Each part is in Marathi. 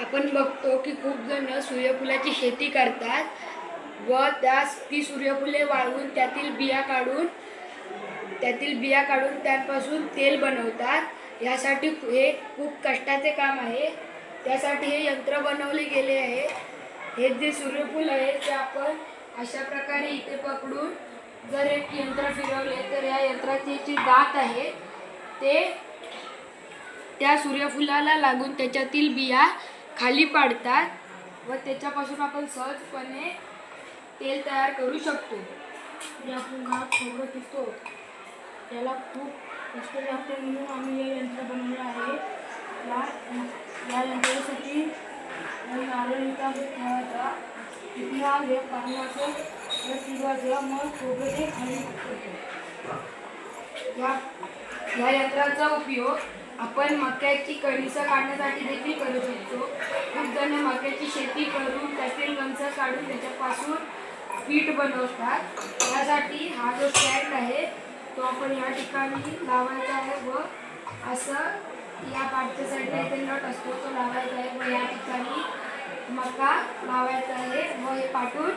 आपण बघतो की खूप जण सूर्यफुलाची शेती करतात व त्यास ती सूर्यफुले वाळवून त्यातील बिया काढून त्यातील बिया काढून त्यापासून तेल बनवतात. यासाठी हे खूप कष्टाचे काम आहे. त्यासाठी हे यंत्र बनवले गेले आहे. हे जे सूर्यफूल आहे ते आपण अशा प्रकारे इथे पकडून जर एक यंत्र फिरवले तर या यंत्राची जी दात आहे ते त्या सूर्यफुलाला लागून त्याच्यातील बिया खाली पाडतात व त्याच्यापासून आपण सहजपणे तेल तयार करू शकतो. जे आपण घरात खोबरं पितो. त्याला खूप कष्ट लागते म्हणून आम्ही हे यंत्र बनवलं आहे. या या यंत्रासाठी नारळीचा ठेवायचा इतिहास हे पाण्याचं किंवा फिरवायचं मग खोबरं ते खाली या या यंत्राचा उपयोग आपण मक्याची कणिसं काढण्यासाठी देखील करू शकतो. खूप जण मक्याची शेती करून त्यातील कणसं काढून त्याच्यापासून पीठ बनवतात. त्यासाठी हा जो स्टँड आहे तो आपण या ठिकाणी लावायचा आहे व असं या पाठच्या साईडला इथे नट असतो तो लावायचा आहे व या ठिकाणी मका लावायचा आहे व हे पाठून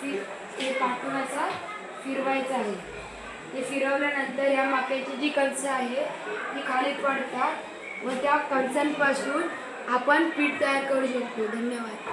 फिर हे पाठून असं फिरवायचं आहे. ते फिरवल्यानंतर या मक्याची जी कणसं आहे ती खाली पडतात व त्या कणसांपासून आपण पीठ तयार करू शकतो. धन्यवाद.